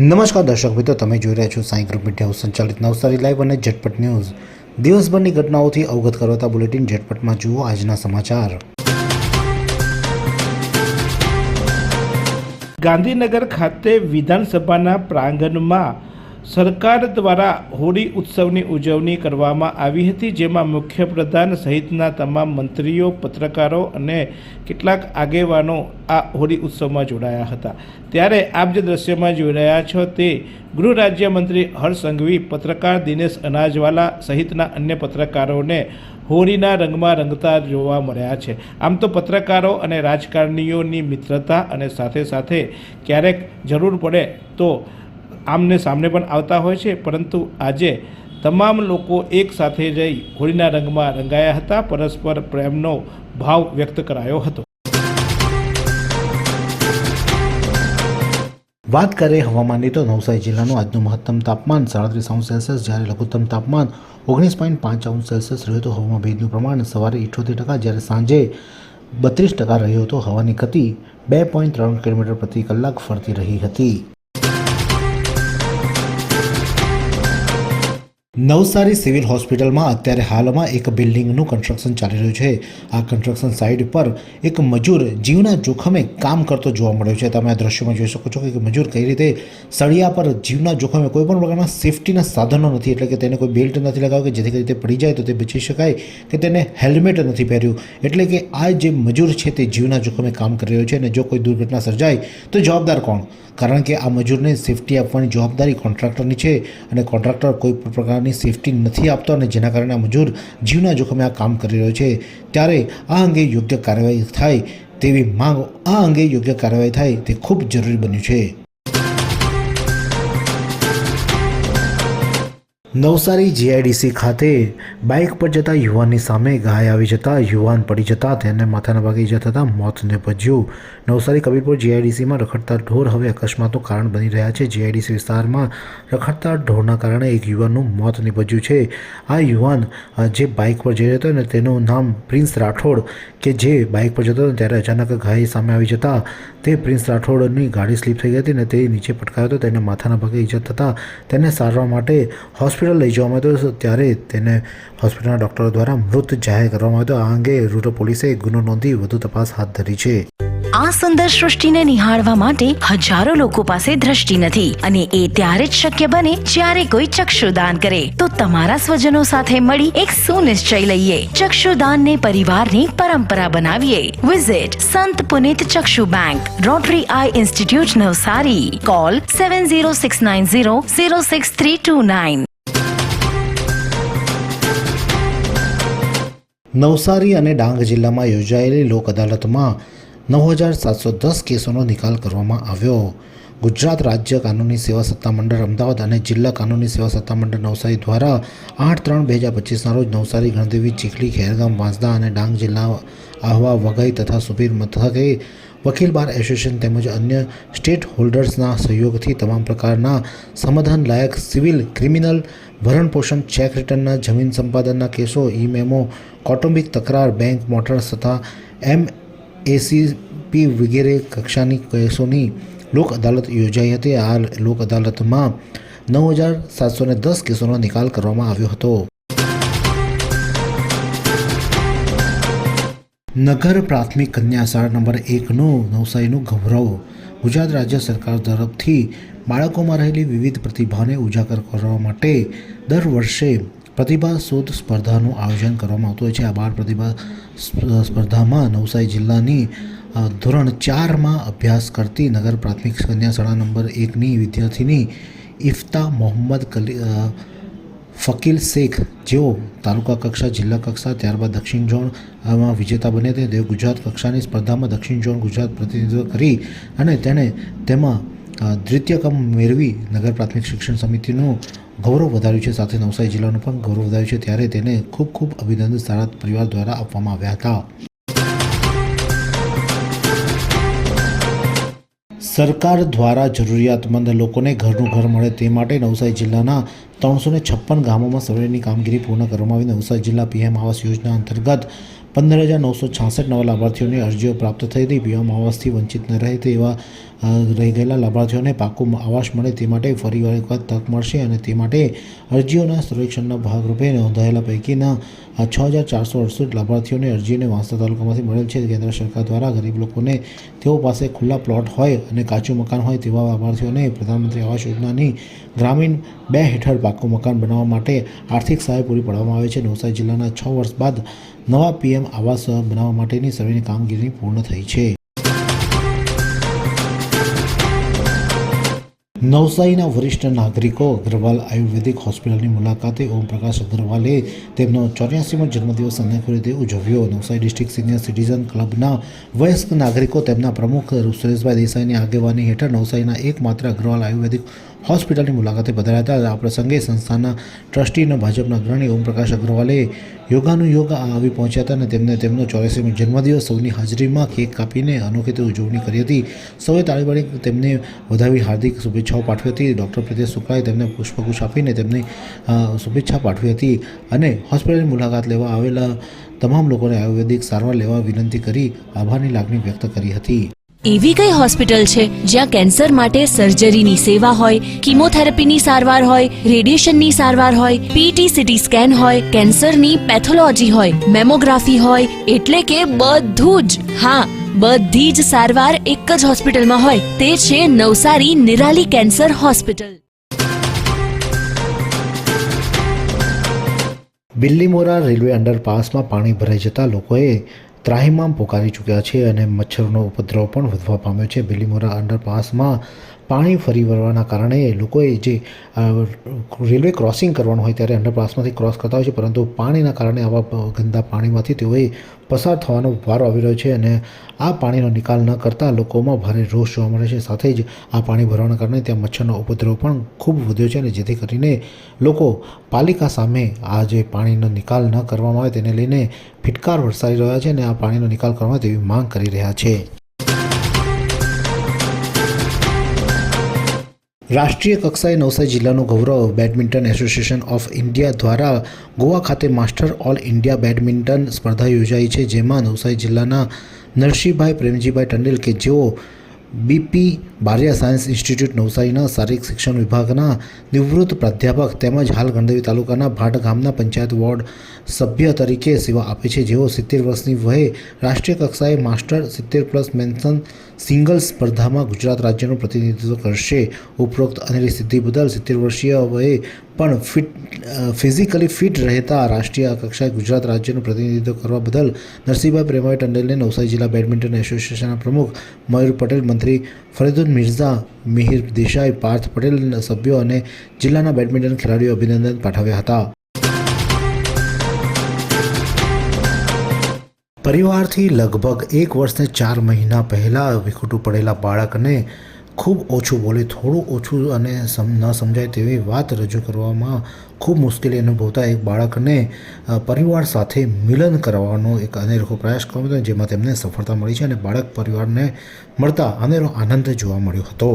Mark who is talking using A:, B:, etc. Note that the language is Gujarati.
A: નમસ્કાર દર્શક મિત્રો, તમે જોઈ રહ્યા છો સાંઈ ગ્રુપ મીડિયા હાઉસ સંચાલિત નવસારી લાઈવ અને ઝટપટ ન્યૂઝ. દિવસભરની ઘટનાઓથી અવગત કરાવતા બુલેટિન ઝટપટમાં જુઓ આજના સમાચાર.
B: ગાંધીનગર ખાતે વિધાનસભાના પ્રાંગણમાં સરકાર દ્વારા હોળી ઉત્સવની ઉજવણી કરવામાં આવી હતી, જેમાં મુખ્યપ્રધાન સહિતના તમામ મંત્રીઓ, પત્રકારો અને કેટલાક આગેવાનો આ હોળી ઉત્સવમાં જોડાયા હતા. ત્યારે આપ જે દ્રશ્યમાં જોઈ રહ્યા છો તે ગૃહ રાજ્યમંત્રી હર્ષ સંઘવી, પત્રકાર દિનેશ અનાજવાલા સહિતના અન્ય પત્રકારોને હોળીના રંગમાં રંગતા જોવા મળ્યા છે. આમ તો પત્રકારો અને રાજકારણીઓની મિત્રતા અને સાથે સાથે ક્યારેક જરૂર પડે તો આમને સામને પણ આવતા હોય છે, પરંતુ આજે તમામ લોકો એક સાથે જઈ હોળીના રંગમાં રંગાયા હતા. પરસ્પર પ્રેમનો ભાવ વ્યક્ત કરાયો હતો.
A: વાત કરીએ હવામાનની તો નવસારી જિલ્લાનું આજનું મહત્તમ તાપમાન સાડત્રીસ અંશ સેલ્સિયસ, જ્યારે લઘુત્તમ તાપમાન ઓગણીસ પોઈન્ટ પાંચ અંશ સેલ્સિયસ રહ્યું હતું. હવામાં ભેજનું પ્રમાણ સવારે ઇઠોતેર ટકા, જ્યારે સાંજે બત્રીસ ટકા રહ્યો હતો. હવાની ગતિ બે પોઈન્ટ ત્રણ કિલોમીટર પ્રતિ કલાક ફરતી રહી હતી. નવસારી સિવિલ હોસ્પિટલમાં અત્યારે હાલમાં એક બિલ્ડિંગનું કન્સ્ટ્રક્શન ચાલી રહ્યું છે. આ કન્સ્ટ્રક્શન સાઇટ પર એક મજૂર જીવના જોખમે કામ કરતો જોવા મળ્યો છે. તમે આ દ્રશ્યમાં જોઈ શકો છો કે મજૂર કઈ રીતે સળિયા પર જીવના જોખમે કોઈ પણ પ્રકારના સેફટીના સાધનો નથી, એટલે કે તેને કોઈ બેલ્ટ નથી લગાવ્યું કે જેથી કરી તે પડી જાય તો તે બચી શકાય કે તેને હેલ્મેટ નથી પહેર્યું. એટલે કે આ જે મજૂર છે તે જીવના જોખમે કામ કરી રહ્યો છે અને જો કોઈ દુર્ઘટના સર્જાય તો જવાબદાર કોણ? કારણ કે આ મજૂરને સેફટી આપવાની જવાબદારી કોન્ટ્રાક્ટરની છે અને કોન્ટ્રાક્ટર કોઈ પણ પ્રકારની સેફટી નથી આપતો અને જેના કારણે આ મજૂર જીવના જોખમે આ કામ કરી રહ્યો છે, ત્યારે આ અંગે યોગ્ય કાર્યવાહી થાય તેવી માંગ, આ અંગે યોગ્ય કાર્યવાહી થાય તે ખૂબ જરૂરી બન્યું છે. નવસારી જીઆઈડીસી ખાતે બાઇક પર જતા યુવાનની સામે ગાય આવી જતા, યુવાન પડી જતા, તેને માથાના ભાગે ઈજા થતાં મોત નીપજ્યું. નવસારી કબીરપુર જીઆઈડીસીમાં રખડતા ઢોર હવે અકસ્માતનું કારણ બની રહ્યા છે. જીઆઈડીસી વિસ્તારમાં રખડતા ઢોરના કારણે એક યુવાનનું મોત નીપજ્યું છે. આ યુવાન જે બાઇક પર જઈ રહ્યો હતો ને, તેનું નામ પ્રિન્સ રાઠોડ કે જે બાઇક પર જતો હતો ત્યારે અચાનક ગાય સામે આવી જતા, તે પ્રિન્સ રાઠોડની ગાડી સ્લીપ થઈ ગઈ હતી ને, તે નીચે પટકાયો હતો, તેને માથાના ભાગે ઈજા થતાં તેને સારવાર માટે હોસ્પિટલ લઈ જવામાં આવ્યો હતો ત્યારે તેને હોસ્પિટલના ડોક્ટરો દ્વારા મૃત જાહેર કરવામાં આવ્યો આ અંગે રૂરલ પોલીસે ગુનો નોંધી વધુ તપાસ હાથ ધરી છે.
C: આ સુંદર સૃષ્ટિને નિહાળવા માટે હજારો લોકો પાસે દ્રષ્ટિ નથી અને એ ત્યારે જ શક્ય બને જ્યારે કોઈ ચક્ષુદાન કરે. તો તમારા સ્વજનો સાથે મળી એક સુનિશ્ચય લઈએ. ચક્ષુદાનને પરિવારની પરંપરા બનાવીએ. Visit Sant Punit Chakshu bank rotary eye institute Navsari. Call seven zero six nine zero zero six three two nine
A: Navsari અને ડાંગ જિલ્લામાં યોજાયેલી લોક અદાલતમાં નવ હજાર સાતસો દસ કેસોનો નિકાલ કરવામાં આવ્યો. ગુજરાત રાજ્ય કાનૂની સેવા સત્તામંડળ અમદાવાદ અને જિલ્લા કાનૂની સેવા સત્તામંડળ નવસારી દ્વારા આઠ ત્રણ બે હજાર પચીસના રોજ નવસારી, ગણદેવી, ચીખલી, ખેરગામ, વાંસદા અને ડાંગ જિલ્લા આહવા, વઘઈ તથા સુબીર મથકે વકીલ બાર એસોસિએશન તેમજ અન્ય સ્ટેટ હોલ્ડર્સના સહયોગથી તમામ પ્રકારના સમાધાનલાયક સિવિલ ક્રિમિનલ ભરણપોષણ ચેક રિટર્નના જમીન સંપાદનના કેસો ઈ કૌટુંબિક તકરાર, બેંક મોટર્સ તથા એમ એસીપી વગેરે કક્ષાની કેસોની લોક અદાલત યોજાઈ હતી. આ લોક અદાલતમાં નવ હજાર સાતસો દસ કેસોનો નિકાલ કરવામાં આવ્યો હતો. નગર પ્રાથમિક કન્યા શાળા નંબર એકનું નવસારીનું ગૌરવ. ગુજરાત રાજ્ય સરકાર તરફથી બાળકોમાં રહેલી વિવિધ પ્રતિભાને ઉજાગર કરવા માટે દર વર્ષે પ્રતિભા શોધ સ્પર્ધાનું આયોજન કરવામાં આવતું હોય છે. આ બાળ પ્રતિભા સ્પર્ધામાં નવસારી જિલ્લાની ધોરણ ચારમાં અભ્યાસ કરતી નગર પ્રાથમિક કન્યા શાળા નંબર એકની વિદ્યાર્થીની ઇફતા મોહમ્મદ કલી ફકીલ શેખ, જેઓ તાલુકા કક્ષા, જિલ્લા કક્ષા, ત્યારબાદ દક્ષિણ ઝોનમાં વિજેતા બને તે તેઓ ગુજરાત કક્ષાની સ્પર્ધામાં દક્ષિણ ઝોન ગુજરાત પ્રતિનિધિત્વ કરી અને તેણે તેમાં દ્વિતીય ક્રમ મેળવી નગર પ્રાથમિક શિક્ષણ સમિતિનું ગૌરવ વધાર્યું છે. સાથે નવસારી જિલ્લાનું પણ ગૌરવ વધાર્યું છે. ત્યારે તેને ખૂબ ખૂબ અભિનંદન સારા પરિવાર દ્વારા આપવામાં આવ્યા હતા. સરકાર દ્વારા જરૂરિયાતમંદ લોકોને ઘરનું ઘર મળે તે માટે નવસારી જિલ્લાના ત્રણસો છપ્પન ગામોમાં સર્વેની કામગીરી પૂર્ણ કરવામાં આવી. નવસારી જિલ્લા પીએમ આવાસ યોજના અંતર્ગત પંદર હજાર નવસો છાસઠ નવા લાભાર્થીઓની અરજીઓ પ્રાપ્ત થઈ હતી. પીએમ આવાસથી વંચિત ન રહે તેવા રહી ગયેલા લાભાર્થીઓને પાકું આવાસ મળે તે માટે ફરી એકવાર તક મળશે અને તે માટે અરજીઓના સર્વેક્ષણના ભાગરૂપે નોંધાયેલા પૈકીના છ હજાર ચારસો અડસઠ લાભાર્થીઓને અરજીને વાંસદા તાલુકામાંથી મળેલ છે. કેન્દ્ર સરકાર દ્વારા ગરીબ લોકોને તેઓ પાસે ખુલ્લા પ્લોટ હોય અને કાચું મકાન હોય તેવા લાભાર્થીઓને પ્રધાનમંત્રી આવાસ યોજનાની ગ્રામીણ બે હેઠળ પાકું મકાન બનાવવા માટે આર્થિક સહાય પૂરી પાડવામાં આવે છે. નવસારી જિલ્લાના છ વર્ષ બાદ નવા પીએમ આવાસ બનાવવા માટેની સર્વેની કામગીરી પૂર્ણ થઈ છે. નવસારીના વરિષ્ઠ નાગરિકો અગ્રવાલ આયુર્વેદિક હોસ્પિટલની મુલાકાતે ઓમપ્રકાશ અગ્રવાલે તેમનો ચોર્યાસીમો જન્મદિવસ અનેક ઉજવ્યો. નવસારી ડિસ્ટ્રિક્ટ સિનિયર સિટીઝન ક્લબના વયસ્ક નાગરિકો તેમના પ્રમુખ સુરેશભાઈ દેસાઈની આગેવાની હેઠળ નવસારીના એકમાત્ર અગ્રવાલ આયુર્વેદિક હોસ્પિટલની મુલાકાતે પધાર્યા હતા. આ પ્રસંગે સંસ્થાના ટ્રસ્ટી અને ભાજપના અગ્રણી ઓમપ્રકાશ અગ્રવાલે યોગાનું યોગ આવી પહોંચ્યા હતા અને તેમને તેમનો ચોર્યાસીમો જન્મદિવસ સૌની હાજરીમાં કેક કાપીને અનોખી ઉજવણી કરી હતી. સૌએ તાળીબાળી તેમને વધાવી હાર્દિક શુભેચ્છાઓ પાઠવી હતી. ડૉક્ટર પ્રિતેશ શુક્લાએ તેમને પુષ્પગુચ્છ આપીને તેમની શુભેચ્છા પાઠવી હતી અને હોસ્પિટલની મુલાકાત લેવા આવેલા તમામ લોકોને આયુર્વેદિક સારવાર લેવા વિનંતી કરી આભારની લાગણી વ્યક્ત કરી હતી.
D: એવી કઈ હોસ્પિટલ છે જ્યાં કેન્સર માટે સર્જરીની સેવા હોય, કિમોથેરાપીની સારવાર હોય, રેડિયેશનની સારવાર હોય પીટી સીટી સ્કેન હોય, કેન્સરની પેથોલોજી હોય, મેમોગ્રાફી હોય, એટલે કે બધું જ. હા બધી જ સારવાર એક જ હોસ્પિટલમાં હોય. તે છે Navsari Nirali cancer hospital.
A: Billimora railway અંડરપાસમાં પાણી ભરાઈ જતા લોકોએ ત્રાહિમામ પોકારી ચૂક્યા છે અને મચ્છરનો ઉપદ્રવ પણ વધવા પામ્યો છે. બિલ્લીમોરા અંડરપાસમાં પાણી ફરી વળવાના કારણે લોકોએ જે રેલવે ક્રોસિંગ કરવાનું હોય ત્યારે અંડરપાસમાંથી ક્રોસ કરતા હોય છે, પરંતુ પાણીના કારણે આવા ગંદા પાણીમાંથી તેઓએ પસાર થવાનો વારો આવી રહ્યો છે અને આ પાણીનો નિકાલ ન કરતાં લોકોમાં ભારે રોષ જોવા મળે છે. સાથે જ આ પાણી ભરવાના કારણે ત્યાં મચ્છરનો ઉપદ્રવ પણ ખૂબ વધ્યો છે અને જેથી કરીને લોકો પાલિકા સામે આ જે પાણીનો નિકાલ ન કરવામાં આવે તેને લઈને ફિટકાર વરસાવી રહ્યા છે અને આ પાણીનો નિકાલ કરવા તેવી માંગ કરી રહ્યા છે. રાષ્ટ્રીય કક્ષાએ નવસારી જિલ્લાનું ગૌરવ બેડમિન્ટન એસોસિએશન ઓફ ઇન્ડિયા દ્વારા ગોવા ખાતે માસ્ટર ઓલ ઇન્ડિયા બેડમિન્ટન સ્પર્ધા યોજાઈ છે, જેમાં નવસારી જિલ્લાના નરસિંહભાઈ પ્રેમજીભાઈ ટંડેલ કે જેઓ બીપી બારિયા સાયન્સ ઇન્સ્ટિટ્યૂટ નવસારીના શારીરિક શિક્ષણ વિભાગના નિવૃત્ત પ્રાધ્યાપક તેમજ હાલ ગણદેવી તાલુકાના ભાટ ગામના પંચાયત વોર્ડ સભ્ય તરીકે સેવા આપે છે, જેઓ સિત્તેર વર્ષની વયે રાષ્ટ્રીય કક્ષાએ માસ્ટર સિત્તેર પ્લસ મેન્શન સિંગલ્સ સ્પર્ધામાં ગુજરાત રાજ્યનું પ્રતિનિધિત્વ કરશે. ઉપરોક્ત અનેરી સિદ્ધિ બદલ સિત્તેર વર્ષીય વયે પણ ફિટ ફિઝિકલી ફિટ રહેતા રાષ્ટ્રીય કક્ષાએ ગુજરાત રાજ્યનું પ્રતિનિધિત્વ કરવા બદલ નરસિંહભાઈ પ્રેમાભાઈ ટંડેલને નવસારી જિલ્લા બેડમિન્ટન એસોસિએશનના પ્રમુખ મયુર પટેલ, મંત્રી ફરીદુન મિર્ઝા, મિહિર દેસાઈ, પાર્થ પટેલ, સભ્યો અને જિલ્લાના બેડમિન્ટન ખેલાડીઓ અભિનંદન પાઠવ્યા હતા. પરિવારથી લગભગ એક વર્ષને ચાર મહિના પહેલાં વિખૂટું પડેલા બાળકને ખૂબ ઓછું બોલે, થોડું ઓછું અને સમ, ન સમજાય તેવી વાત રજૂ કરવામાં ખૂબ મુશ્કેલી અનુભવતા એક બાળકને પરિવાર સાથે મિલન કરવાનો એક અનેરો પ્રયાસ કર્યો હતો, જેમાં તેમને સફળતા મળી છે અને બાળક પરિવારને મળતા અનેરો આનંદ જોવા મળ્યો હતો.